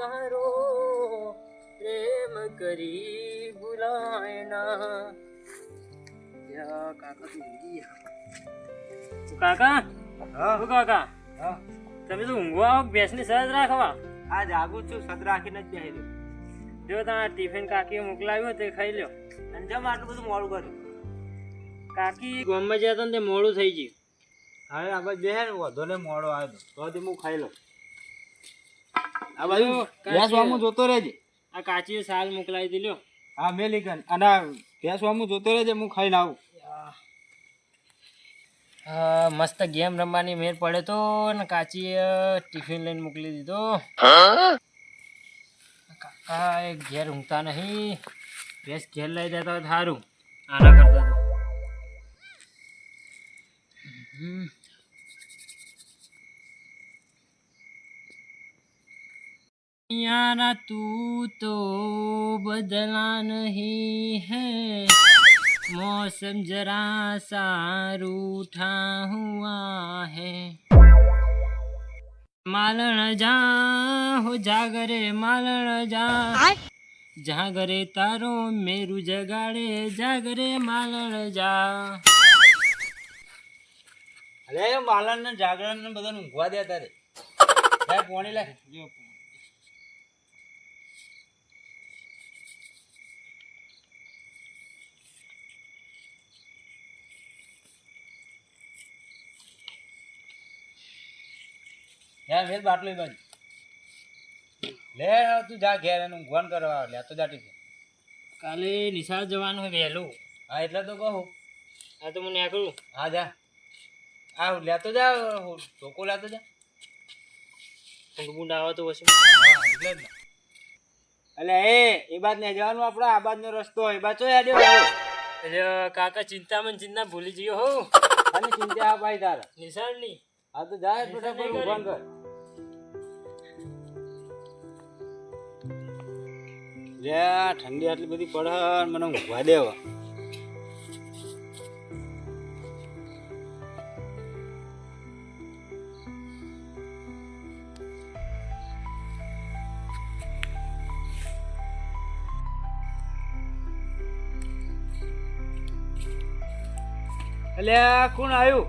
તારો પ્રેમ કરી ભૂલાય ના યા કાકા તો ગયા. કાકા? હા. કાકા? હા. તમે તો ઊંઘવા આવો બેસની સહજ રાખવા. આ જાગું છું સદ રાખીને જ બેહી જો તમે ટિફિન કાકીએ મોકલાવ્યો તે ખાઈ લ્યો. અને જમ આટલું બધું મોડું કર્યું. કાકી ગામમાં જતા ને તે મોડું થઈ ગયું. હવે આ બાજુ બેહે ને વધો ને મોડો આવ્યો. તો તો હું ખાઈ લઉં. આ બાજુ કાચી- ભેંસ વામું જોતો રહેજે. આ કાચીએ સાલ મોકલાવી દીધો. હા મેલી કન અને ભેંસ વામું જોતો રહેજે હું ખાઈને આવું. મસ્ત ગેમ રમવાની મેર પડે તો ને કાચીએ ટિફિન લઈને મોકલી દીધો. કાકા એ ઘેર ઊંઘતા નહીં. ભેંસ ઘેર લઈ જતા સારું. આના કરતા તો. હમ. यारा तू तो बदला नहीं है मौसम जरा सा रूठा हुआ है मालण जा हो जागरे मालण जा જાગરે તારો મેરુ જગાડે જાગરે માલણ જા અરે માલણ ને જાગરણ ને બધાને ઊંઘવા દે તારે સાહેબ પોણી લે યાર વેલ બાટલો બાજુ લે તું જા ઘેર એનું ઊંઘવાન કરવા લેતો જાટી છે કાલે નિશાળ જવાનું હોય વહેલું. હા એટલે તો કહું. આ તો મને આકરું હા જા. આ લેતો જા ટોકો લેતો જા. ઊંઘ બૂંડ આવે તો પછી. એટલે જ એટલે એ એ બાદ ને જવાનું આપણો આ બાજનો રસ્તો એ બાજુ હેડ્યો? એટલે કાકા ચિંતામાં ચિંતા ભૂલી ગયો હો. અને ચિંતા આ ભાઈ તારા. નિશાળની. હા તો જાય ફટાફટ ઊભા કર. લે ઠંડી આટલી બધી પડે ને મને ઊંઘવા દેવા. અલ્યા કોણ આવ્યું?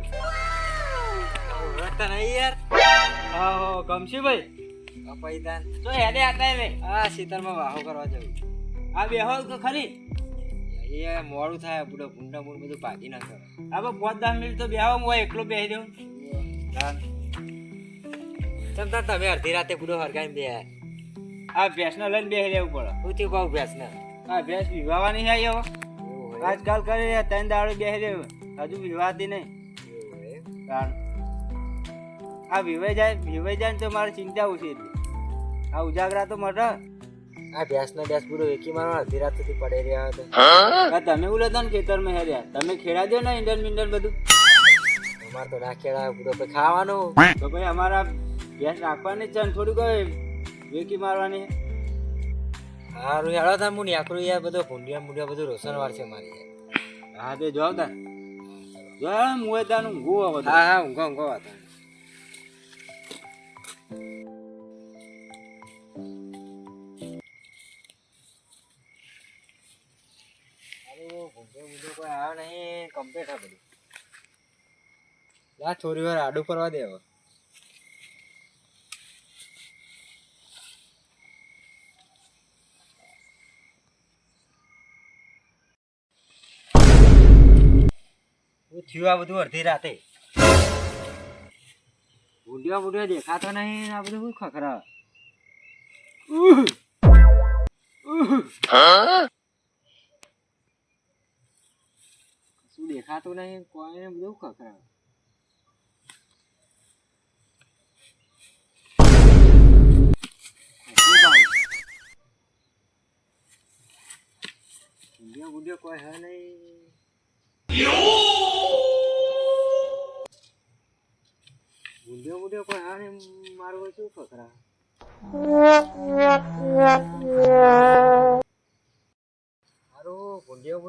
યાર. હા હો કમશીભાઈ દાન તો હેડે આતા રે આ શીતળમાં વાહો કરવા જવું આ બેહો તો ખરી? એ મોડું થાય બુડો ભૂંડા મૂળ બધું ભાગી ના કરે. બસ પાંચ દસ મિનિટ તો બેહો હું એકલો બેહી દઉં ચમતા તમે અડધી રાતે બુડો હરગાઈને બે આ ભેંસને લઈને બેહી રહેવું પડે. શું થયું કહું ભેંસને? આ ભેંસ વિવાવાની છે હવે આજકાલ કરી ત્રણ દાડો બેહી રહ્યો હજુ વિવાહતી નહીં. કારણ આ વિવાઈ જાય વિવાઈ જાય તો મારે ચિંતા ઓછી એટલી આ ઉજાગરા તો મટે આ ભેંસ ના ભેંસ પૂરો એકી મારવા અડધી રાત સુધી પડે રહ્યા હતો. આ તમે ઉલેતા ને ખેતરમાં હેર્યા. તમે ખેડા દો ને ઇન્ડન મિન્ડન બધું? અમારે તો ના ખેડા પૂરો તો ખાવાનું. તો ભાઈ અમારા ભેંસ રાખવાની છે ને થોડું કઈ વેકી મારવાની. હારું હેડો થાય હું આકરું યાર બધો ભૂંડિયા મુંડિયા બધું રોશન વાર છે મારી હા તે જોવ તા જો મુએ તાનું ઊંઘું હવે હા હા ઊંઘો ઊંઘો લા, થોડી વાર આડું કરવા દે થયું આ બધું અડધી રાતે? બુંડિયા બુંડિયા દેખાતો નહીં આ બધું ખખરા શું દેખાતું નહીં, કોઈને બધું બુંડિયા કોઈ હે નહીં. બુંડિયો બુંડિયો કોઈ હા નહીં, મારું શું ખખરા સમજ્યો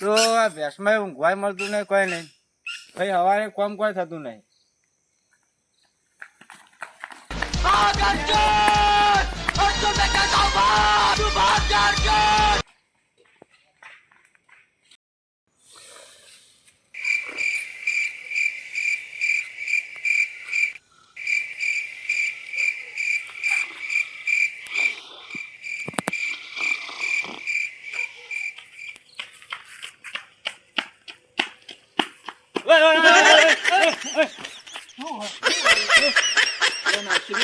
તો આ ભેંસમાં ઊંઘવાય મળતું નહીં કોઈ નહીં. ભાઈ હવારે કોમ કોઈ થતું નહીં. Habersiz! Özgürlükten kalmaz! Duvar gerçek!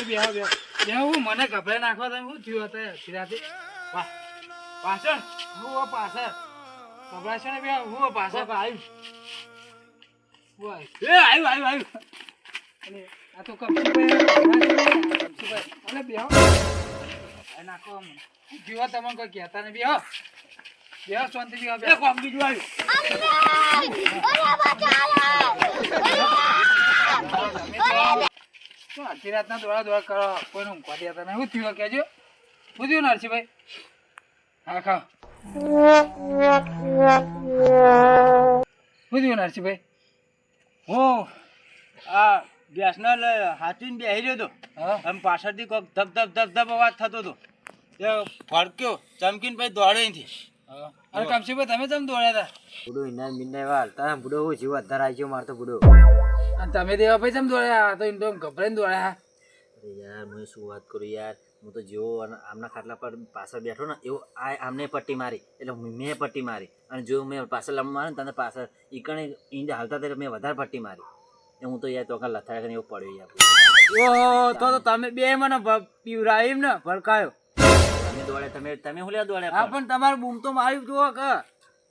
બેહું મને ગભરાઈ નાખવા તમે શું થયું હતું અડધી રાતે પાછળ? હું પાછળ? ગભરાશો ને બે હું પાછળ? આવ્યું એ આવ્યું આવ્યું આવ્યું અને આ તો કપસીભાઈ કપસીભાઈ અરે બેહો. નાખો જીવો તમે કોઈ કહેતા નહીં? બેહો. બેહો શાંતિ બેહો બેહો. કોમ બીજું આવ્યું શું અડધી રાતના દોડા દોડા કરો? કોઈને ઊંઘવા દેતા નહીં. શું થયું? કહેજો. શું થયું નરસિંહભાઈ? હા ખાઓ. શું થયું નરસિંહભાઈ? હું આ ભેંસને લ- હાચવીને રહ્યો હતો. હા? આમ પાછળથી કોક ધબ ધબ ધબ ધબ અવાજ થતો હતો. એ ફરક્યો ચમકીને પછી દોડે અહીંથી. અરે કમશીભાઈ તમે કેમ દોડ્યા હતા? બુડો ઇનામ બિન્ને વાલ તારા બુડો હું જીવ અધાર આવી ગયો મારતો બુડો અને તમે દેવા ભાઈ કેમ દોડ્યા? તો ઇન્ડોમ ગભરાઈને દોડ્યા અરે યાર હું શું વાત કરું યાર? હું તો જેવો આમના ખાટલા પર પાછળ બેઠો ને એવો આ આમને પટ્ટી મારી એટલે મેં પટ્ટી મારી. અને જો મેં પાછળ લંબ મારે ને તને પાછળ ઈકણે ઈંડ હાલતા ત્યારે મેં વધારે પટ્ટી મારી. એ હું તો યાર તો લથાડ કરીને એવું પડ્યો યાર. ઓહો તો તો તમે બે મને પીવરાવ્યું ને ભડકાયો. તમે દોડે તમે તમે હું લ્યા દોડે હા પણ? તમારું બૂમ તો માર્યું જોવા કે.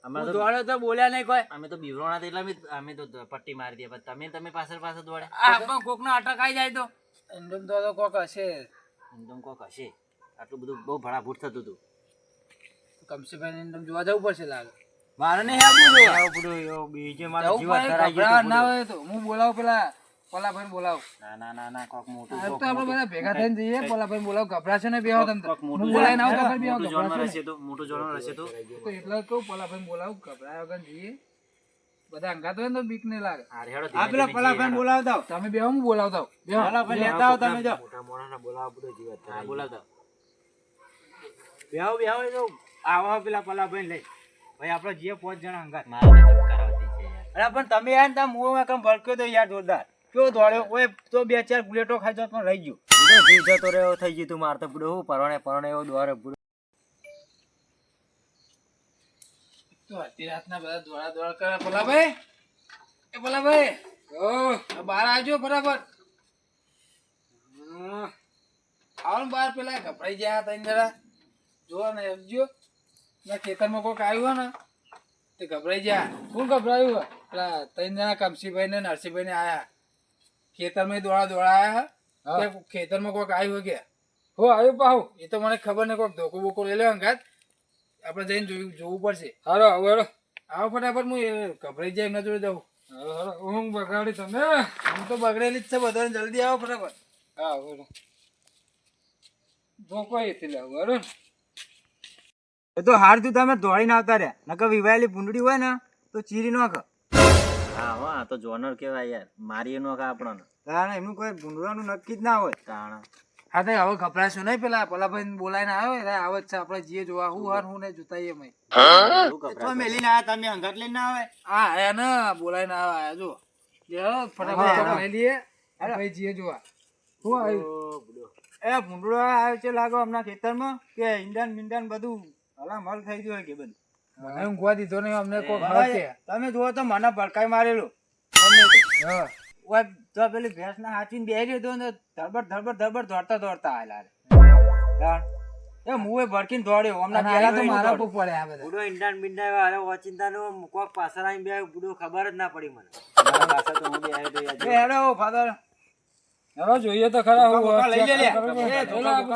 અમે તો દોડ્યો તો બોલ્યા નહીં કોઈ. અમે તો બીવરોણા એટલે અમે અમે તો પટ્ટી મારી દઈએ તમે તમે પાછળ પાછળ દોડે. આ પણ કોકનો અટક જાય તો. ઇન્ડોમ તો તો કોક હશે. કોક હશે. આટલું બધું બહુ ભડાભૂટ થતું હતું. કમશીભાઈ ઇન્ડોમ જોવા જવું પડશે લાગે. મારે નહીં આપવું જોઈએ. આવું બધું એવું. બીજે મારો જીવ પડે, અધરાઈ ગયો ગભરાવા તો ના હોય તો. હું બોલાવું પેલા. પલાભાઈને બોલાવો. ના ના ના ના કોક મોટું કોક તો આપણે બધા ભેગા થઈને જઈએ પલાભાઈને બોલાવું ગભરાશો ને બેહો તમે કોક હું મોટું બોલાવીને આવું તો બેહો, ગભરાશો હશે તો મોટું જાનવર રહેશે તો. તો એટલે કહું પલાભાઈને બોલાવું ગભરાયા વગર જઈએ. બધા અંગા હોય ને તો બીક નહીં લાગે આ પેલા ધીમે પલાભાઈને જઈએ બોલાવતા તમે બેહો હું બોલાવતા આવું. બેહો. પલાભાઈ લેતા આવો તમે જો. મોટા મોણાને બોલાવવા બધો જીવત હા થાય. બોલાવતા બેહો બેહો એ તો આવો પેલા પલાભાઈને લઈ. ભાઈ આપણે જે પાંચ જણા હંગાત. મારે ધબકાર આવતી છે અરે પણ તમે યાર તમે મું એકમ ભડક્યો તો યાર જોરદાર. કેવો દોડ્યો? ઓય તો બે ચાર બુલેટો ખાઈ જાત પણ રહી ગયો. જીવ જતો રહ્યો થઈ ગયું તું મારતો બુડો. હું પરણે પરણે એવો દોડે બુડો. તો અડધી રાતના બધા દોડા દોડા કરે. પલાભાઈ એ પલાભાઈ ઓ બહાર આવજો બરાબર હમ. આવો ને બહાર પેલા ગભરાઈ ગયા હતા જરા. જો ને આવજો ના ખેતરમાં કોઈક આવ્યું હોય ને તે ગભરાઈ ગયા. શું ગભરાયું પેલા ત્રણ જણા કમસીભાઈ ને નરસિંહભાઈ ને આયા. ખેતરમાં દોડા દોડા આયા તે ખેતરમાં કોઈક આવ્યું કે? હો આવ્યું પાહુ એ તો મને ખબર નહીં કોઈક ધોકો બોકો લઈ લેવા અંગાત આપણે જઈને જોયું જોવું પડશે. હારો આવો હારો. આવો ફટાફટ હું ગભરાઈ જાય એમના જોડે જાઉં ઊંઘ બગાડી તમે હું તો બગડેલી જ છે બધાને જલ્દી આવો ફટાફટ. હા બોલો ધોકો એથી લાવું હારો. એ તો હાર તું તમે દોડીને આવતા રહ્યા. નકર વિવાયેલી ભૂંડડી હોય ને તો ચીરી નાખ. હા હો આ તો જોનર કેવાય યાર. મારી નો કા આપણને. કારણ એમનું કોઈ ભૂંડવાનું નક્કી જ ના હોય. કારણ હા તો હવે ગભરાશો નહીં પેલા. પેલા ભાઈ ના આવ્યો એટલે આવે જ છે. આપણે જઈએ જોવા. હું હાર હું ને જોતા અમે. તો? મેલીને આયા તમે અંગત લઈને ના આવે હા આયા ને બોલાવીને આવ્યા જો. લેવો ફટાફટ લઈ ભાઈ જઈએ જોવા. હું આવ્યો. એ ભૂંડડો આવ્યો છે લાગો હમણાં ખેતરમાં કે ઈંડાન મીંડાન બધું હલા મલ થઈ ગયું હોય કે બધું? મને ઊંઘવા દીધો નહીં અમને કોઈ તમે જુઓ તો મને ભડકાઈ મારેલું. હા. ઓય તો પેલી ભેંસ ના હાચીને બેહી રહ્યો ને ધડબડ ધડબડ ધડબડ દોડતા દોડતા આવેલા એ મુએ ભડકીને દોડ્યો હમણાં પહેલા તો મારા. ઉપર પડ્યા આ બધા. બુડો ઇન્ડાન એવા હારે ઓચિંતા નો કોક પાછળ આવીને બે બુડો ખબર જ ના પડી મને. મારા પાછળ તો હું બે આવ્યો તો યાર એ હેડો ફાધર. હેડો જોઈએ તો ખરા હું લઈ લે લે.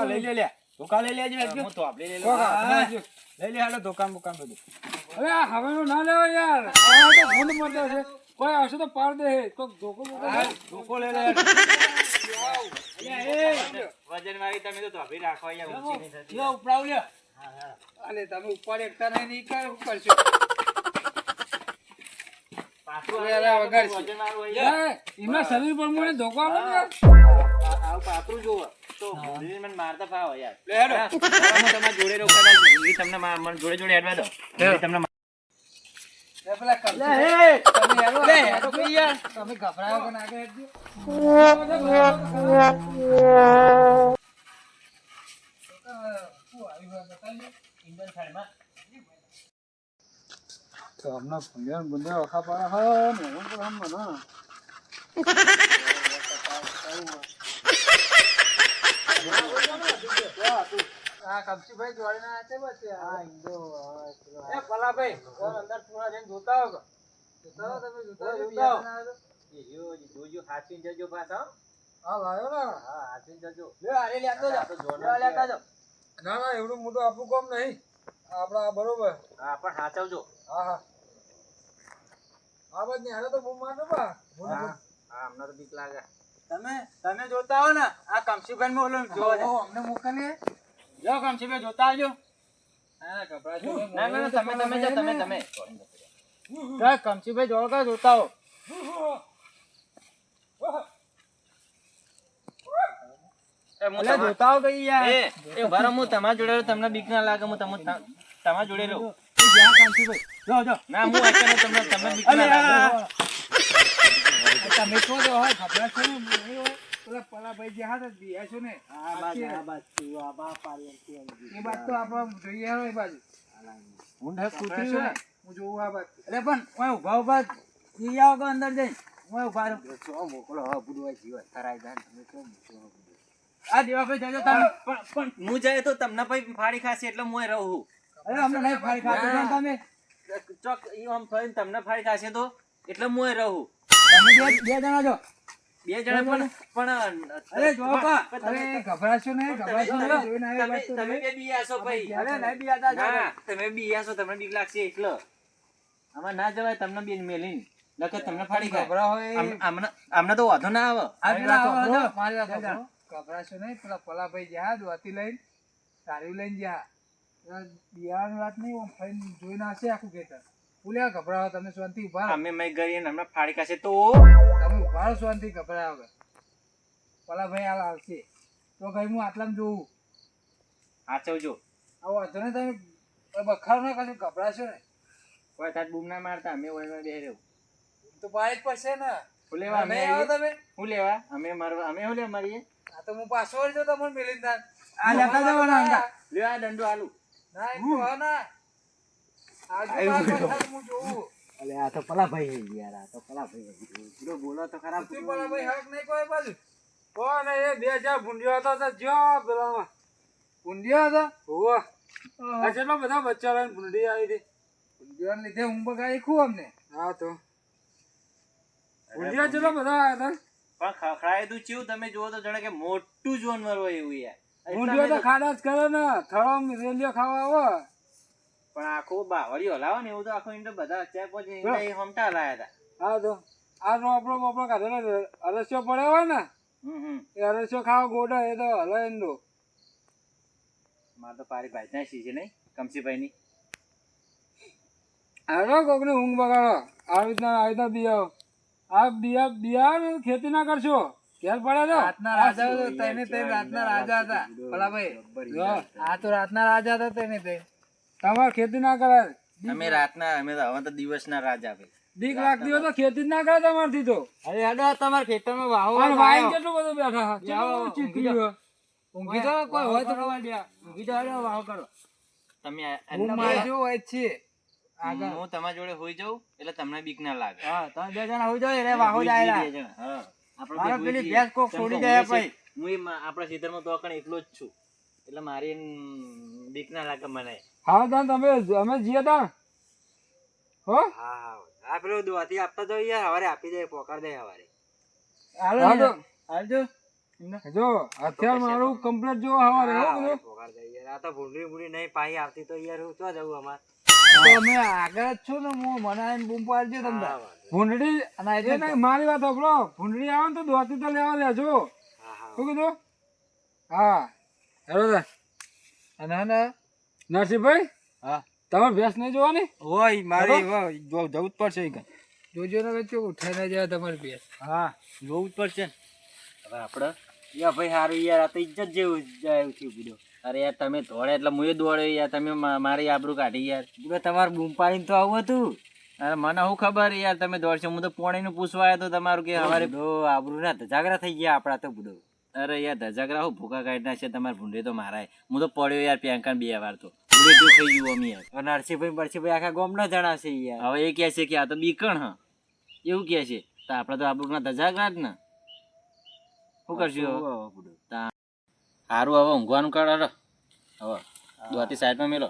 લઈ લે લે. ધોકા લઈ લેજો હેડજો. તો આપણે લઈ કોક લઉં. લઈ લે હાલો ધોકાન બોકાન બધું. હવે આ ના લેવો યાર. આ તો ભૂંડ મરતા છે કોઈ આવશે તો પાર દે. તો ધોકો ધોકો લઈ લે. વજન મારી તમે તો ધોબી રાખો યાર ઊંચી નહીં થતી. લ્યો, ઉપડાવ લ્યો. અને તમે ઉપર એકતા નહીં અરે, અરે, હોય યાર. એ, એમના શરીર પર મને ધોકો આવે ને. આવું પાતળું જોવો તો ભૂંડીને મને મારતા ફાવે યાર લે હેડો. તમારા જોડે રહું એ તમને મને જોડે જોડે હેડવા દો એ તમને મા- પેલા કપચી લે, હે. તમે હેરો, લે, હેડો ભાઈ. યાર. તમે ગભરાયો કે ના આગળ હેડજો. શું આવ્યું હોય બતાવજો. ઇન્જન સાઈડમાં. તો હમણાં ભૂંડિયા ને ભૂંડિયા વખા પાડે હા ને હું પણ હમ ના આ કપચીભાઈ જોડીને છે બસ આ ઈંડો એ પલાભાઈ કોણ અંદર થોડા જઈને જોતા હો જોતા હો તમે જોતા હો જોતા હો. બિયારણ આવ્યો તો? એ જો, જોજો, હાચવીને જજો પાછા, હા લાવ્યો ને હા, હાચવીને જજો. લે, આરે લેતો જા. આ તો જોરદાર લે, લેતા જા. ના ના એવડું મોટું આપણું કોમ નહીં આપડા બરોબર હા, પણ સાચવજો હા હા આ બાદ ને તો બૂમ મારતો બા હા, હમણાં તો બીક લાગે. તમે તમે જોતા હો ને આ કમસીભાઈ માં ઓલો જોવો અમને મોકલીએ? જો કમસીભાઈ જોતા આવજો. ના ના, ના, ના, તમે, તમે જાઓ, તમે, તમે. કમસીભાઈ જોવો કે જોતા હો હું તમાર- જોતા હો કઈ યાર. એ, એ હું તમારા જોડે તમને બીક ના લાગે હું તમ- તમ- તમારા જોડે રહું. એ જો જો. ના, હું તમને તમને બીક ના લાગે. આ, તમે કહો તો હોય ગભરાશો નહીં, નહીં હોય. પેલા પલાભાઈ જે હાથ બિયા છો ને. આ બાજુ, આ બાજુ, આ બા પાડી એ બાજુ તો આપણે જોઈએ હોય એ બાજુ. ઊંડ કૂતરી ગભરાશો હું જોઉં આ બાજુ. એટલે પણ ઓય ઊભા ઊભા. ઈ આવો કે અંદર જઈ ઓય ઊભા રહો. છો મોકલો? હા બુડવા જીવન કરાય જાય તમે છો મોકલો આ દેવાભાઈ જજો તમે. પણ હું જાય તો તમને પછી ફાડી ખાશે એટલે હું રહું અરે અમને નહીં ફાડી ખાતો તમે? ચોક ઈ આમ થઈને તમને ફાડી ખાશે તો એટલે હું રહું તમે બે બે જણા જો. બે જણા પણ પણ અરે જો અરે ગભરાશો નહીં ગભરાશો તમે- નહીં જોઈને આવ્યા તમે બાજુ તો તમે રહે. બે બીયા છો ભાઈ. અરે નહીં બી આતા ના તમે બીયા છો તમને બીક લાગશે એટલે. આમાં ના જવાય તમને બેન મેલીને. નકર તમને ફાડી ગભરા હોય. આમ- આમને આમને તો વાંધો ના આવે. મારી વાત. ગભરાશો નહીં પેલા પલાભાઈ જ્યાં દોતી લઈને. તારી લઈને જ્યાં બિયારણ વાત નહીં ફાઈન જોઈ આવશે આખું ખેતર. ભૂલ્યા ગભરાવો તમે શાંતિ ઊભા અમે મેં મય ગરીને હમણાં ફાડી કાશે તો. તમે ઊભા રહો શાંતિ ગભરાવો પેલા ભાઈ હાલ આવશે તો કઈ હું આટલામાં જોઉં. આચવજો. આવો વાંધો ને તમે બખારો ના કશું ગભરાશો ને. કોઈ તાર બૂમ ના મારતા અમે ઓયમાં બે રહ્યું તો બાઈક પડશે ને. હું લેવા અમે આવો તમે. હું લેવા? અમે મારવા અમે હું લેવા મારીએ? આ તો હું પાછો વળજો તમને મિલીને આ લેતા જવાના લ્યો આ દંડો આલુ ના ના આજુ બાજુ પાછળ હું જોઉં અલે આ તો પલા ભાઈ છે યાર આ તો પલા ભાઈ જો બોલો તો ખરાબ તું પલાભાઈ હક નહીં કોઈ બાજુ કોણ એ? બે ચાર ભૂંડિયો હતો તો જો પેલામાં. ભૂંડિયો હતો? હોવા. આ કેટલા બધા બચ્ચા લઈને ભૂંડી આવી હતી? ભૂંડિયાને લીધે હું બગાડી ખું અમને. હા તો. ભૂંડિયા કેટલા બધા આવ્યા હતા? પણ ખખડાય તું ચેવું? તમે જુઓ તો જાણે કે મોટું જોનવર હોય એવું યાર. ભૂંડિયો તો ખાડા જ કરે ને. થળો રેલીઓ ખાવા આવે. પણ આખો બાવળીઓ લાવો ને એવું તો આખો ઈંડો બધા ચાર પછી હમટા લાયા હતા. હા તો આ રોપડો બોપડો કાઢેલો અરસ્યો પડ્યો હોય ને એ અરસ્યો ખાવા ગોડા એ તો હલે એનો મારે તો પારી ભાઈ ના છે નહીં કમસીભાઈ ની હાલો કોકની ઊંઘ બગાડો. આવી રીતના આવી રીતના બિયાવો. આ બિયા બિયા ખેતી ના કરશો. ઘેર પડે તો. રાતના રાજા તો તઈને તઈને રાતના રાજા હતા. ભલા ભાઈ આ તો રાતના રાજા હતા તેને તઈને તમારે ખેતી ના કરાય. અમે રાતના અમે તો હવે તો દિવસના રાજ આપે બીક લાગતી હોય તો ખેતી જ ના કરે તમારથી તો. અરે હેડો તમારા ખેતરમાં વાહો અને વાઈન કેટલું બધું બેઠા જાઓ, ચીકી ઊંઘી તો કોઈ હોય તો રવા દે ઊંઘી તો હેડો, વાહો કરો. તમે હું મારજો હોય છે આગળ. હું તમારા જોડે હોઈ જાઉં એટલે તમને બીક ના લાગે. હા તમે બે જણા હોઈ જાઓ એટલે વાહો જ બે જણા, હા. આપણે પેલી ભેંસ કોક છોડી જાય પછી. હું આપણા ખેતરમાં તો એકલો જ છું. એટલે મારી બીક ના લાગે મને. હા તાન તમે અમે જીએ તા હો? હા હા દોતી આપતા તો યાર હવારે આપી દે પોકાર દે હવારે. હાલો. હાલજો જો હથિયાર મારું કમ્પ્લીટ જો હવારે હો બધું? પોકાર દે યાર. આ તો ભૂંડી ભૂંડી નહીં પાઈ આવતી તો યાર હું ક્યાં જવું અમાર તમે અમે આગળ જ છું ને હું મને આઈને બૂમ પાડજો તમને. ભૂંડી ભૂંડડી? અને એ નહીં મારી વાત આપણો ભૂંડી આવે ને તો દોતી તો લેવા લેજો. હા હા. શું કીધું? હા. હેલો અને હે ને નરસિંહભાઈ હા. તમારે ભેંસ નહીં જોવાની? હોય મારી જવું જ પડશે ઈ જોજો ને વચ્ચે ઉઠાઈ ના જાય તમારી ભેંસ. હા જોવું જ પડશે ને. હવે આપણે યા ભાઈ સારું યાર આ તો ઇજ્જત જેવું જાય થયું બીજો અરે યાર તમે દોડે એટલે હું દોડ્યો યાર તમે મારી આબરૂ કાઢી યાર. તમારે બૂમ પાડીને તો આવું હતું. અરે મને શું ખબર યાર તમે દોડશો? હું તો પોણીનું પૂછવા આવ્યો તો તમારું કે અમારે આબરૂ ના ધજાગરા થઈ ગયા આપણા તો બુડો અરે યાર ધજાગરા હું ભૂકા કાઢી નાખશે? તમારે ભૂંડે તો મારાય. હું તો પડ્યો યાર પેંકાન બે વાર તો. જેવું થઈ આખા ગામ ના જણાવશે યાર હવે એ કહે છે કે આ તો બીકણ હ એવું કહે છે તો આપણે તો આબરૂના ધજાગરા જ ને શું કરશું સારું હવે ઊંઘવાનું કાઢો હવે દોતી સાઈડમાં મેલો.